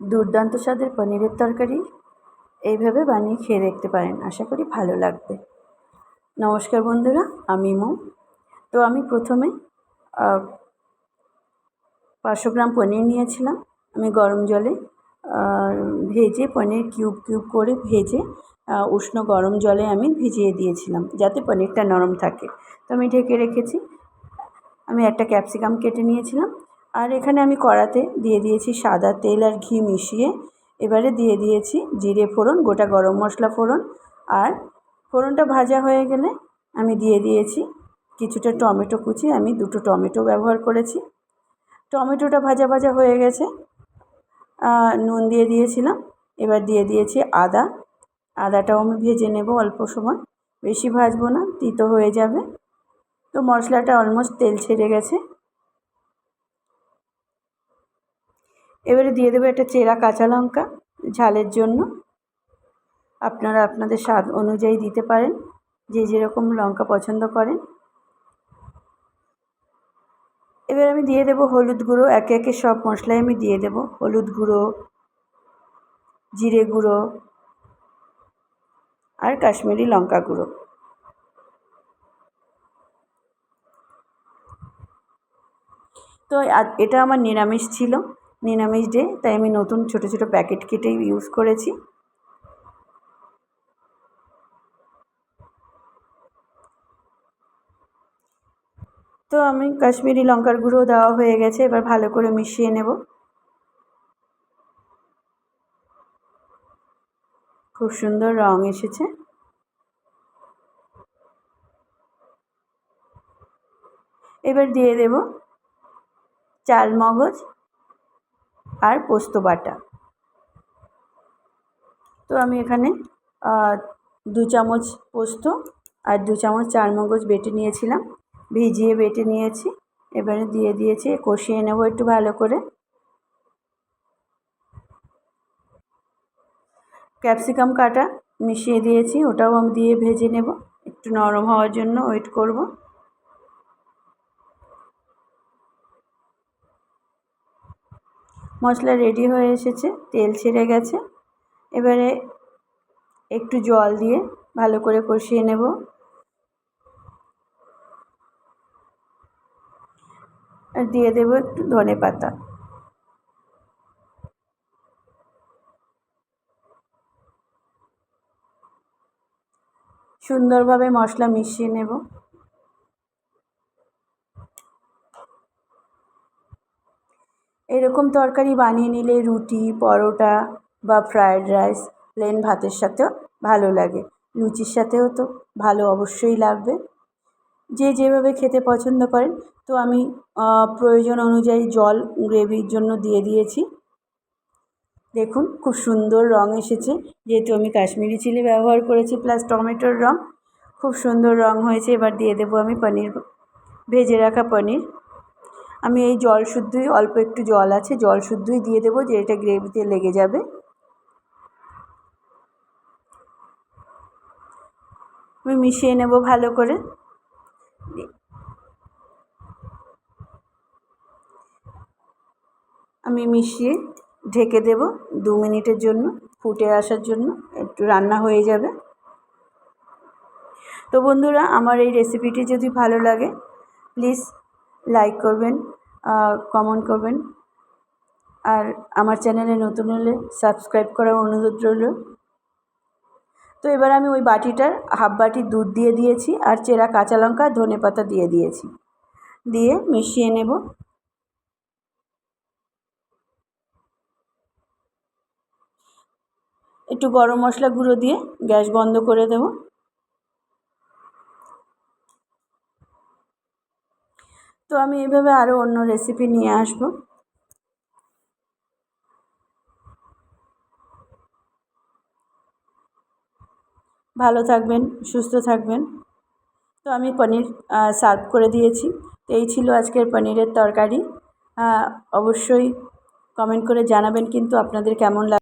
দুর্দান্ত স্বাদের পনিরের তরকারি এইভাবে বানিয়ে খেয়ে দেখতে পারেন। আশা করি ভালো লাগবে। নমস্কার বন্ধুরা, আমি মৌ তো আমি প্রথমে পাঁচশো গ্রাম পনির নিয়েছিলাম। আমি গরম জলে ভেজে পনির কিউব কিউব করে ভেজে উষ্ণ গরম জলে আমি ভিজিয়ে দিয়েছিলাম যাতে পনিরটা নরম থাকে। তো আমি ঢেকে রেখেছি। আমি একটা ক্যাপসিকাম কেটে নিয়েছিলাম। আর এখানে আমি কড়াতে দিয়ে দিয়েছি সাদা তেল আর ঘি মিশিয়ে। এবারে দিয়ে দিয়েছি জিরে ফোড়ন, গোটা গরম মশলা ফোড়ন। আর ফোড়নটা ভাজা হয়ে গেলে আমি দিয়ে দিয়েছি কিছুটা টমেটো কুচি। আমি দুটো টমেটো ব্যবহার করেছি। টমেটোটা ভাজা ভাজা হয়ে গেছে। নুন দিয়ে দিয়েছিলাম। এবার দিয়ে দিয়েছি আদা। আদাটাও আমি ভেজে নেব অল্প সময়। বেশি ভাজবো না, তিতো হয়ে যাবে। তো মশলাটা অলমোস্ট তেল ছেড়ে গেছে। এবারে দিয়ে দেবো একটা চেরা কাঁচা লঙ্কা ঝালের জন্য। আপনারা আপনাদের স্বাদ অনুযায়ী দিতে পারেন, যে যেরকম লঙ্কা পছন্দ করেন। এবার আমি দিয়ে দেবো হলুদ গুঁড়ো, একে একে সব মশলাই আমি দিয়ে দেবো। হলুদ গুঁড়ো, জিরে গুঁড়ো আর কাশ্মীরি লঙ্কা গুঁড়ো। তো এটা আমার নিরামিষ ছিল। নিরামিষ ডে তাই আমি নতুন ছোটো ছোটো প্যাকেট কেটেই ইউজ করেছি। তো আমি কাশ্মীরি লঙ্কার গুঁড়ো দেওয়া হয়ে গেছে, এবার ভালো করে মিশিয়ে নেব। খুব সুন্দর রং এসেছে। এবার দিয়ে দেব চাল মগজ আর পোস্ত বাটা। তো আমি এখানে দু চামচ পোস্ত আর দু চামচ চারমগজ বেটে নিয়েছিলাম। ভিজিয়ে বেটে নিয়েছি। এবারে দিয়ে দিয়েছি, কষিয়ে নেব একটু ভালো করে। ক্যাপসিকাম কাটা মিশিয়ে দিয়েছি, ওটাও আমি দিয়ে ভেজে নেব। একটু নরম হওয়ার জন্য ওয়েট করব। মশলা রেডি হয়ে এসেছে, তেল ছেড়ে গেছে। এবারে একটু জল দিয়ে ভালো করে কষিয়ে নেব। আর দিয়ে দেবো একটু ধনে পাতা। সুন্দরভাবে মশলা মিশিয়ে নেব। এরকম তরকারি বানিয়ে নিলে রুটি, পরোটা বা ফ্রায়েড রাইস প্লেন ভাতের সাথেও ভালো লাগে। লুচির সাথেও তো ভালো অবশ্যই লাগবে। যে যেভাবে খেতে পছন্দ করেন। তো আমি প্রয়োজন অনুযায়ী জল, গ্রেভির জন্য দিয়ে দিয়েছি। দেখুন, খুব সুন্দর রঙ এসেছে। যেহেতু আমি কাশ্মীরি চিলি ব্যবহার করেছি প্লাস টমেটোর রং। খুব সুন্দর রঙ হয়েছে। এবার দিয়ে দেবো আমি পনির, ভেজে রাখা পনির। আমি এই জল শুদ্ধই, অল্প একটু জল আছে, জল শুদ্ধই দিয়ে দেবো, যে এটা গ্রেভিতে লেগে যাবে। আমি মিশিয়ে নেব ভালো করে। আমি মিশিয়ে ঢেকে দেব দু মিনিটের জন্য, ফুটে আসার জন্য, একটু রান্না হয়ে যাবে। তো বন্ধুরা, আমার এই রেসিপিটি যদি ভালো লাগে প্লিজ লাইক করবেন কমেন্ট করবেন। আর আমার চ্যানেলে নতুন হলে সাবস্ক্রাইব করার অনুরোধ রইল। তো এবার আমি ওই বাটিটার হাফ বাটি দুধ দিয়ে দিয়েছি আর চেরা কাঁচা লঙ্কা, ধনে পাতা দিয়ে দিয়েছি। দিয়ে মিশিয়ে নেব। একটু গরম মশলা গুঁড়ো দিয়ে গ্যাস বন্ধ করে দেব। তো আমি এইভাবে আরও অন্য রেসিপি নিয়ে আসব। ভালো থাকবেন, সুস্থ থাকবেন। তো আমি পনির সার্ভ করে দিয়েছি। তো এই ছিল আজকের পনিরের তরকারি। অবশ্যই কমেন্ট করে জানাবেন কিন্তু আপনাদের কেমন লাগ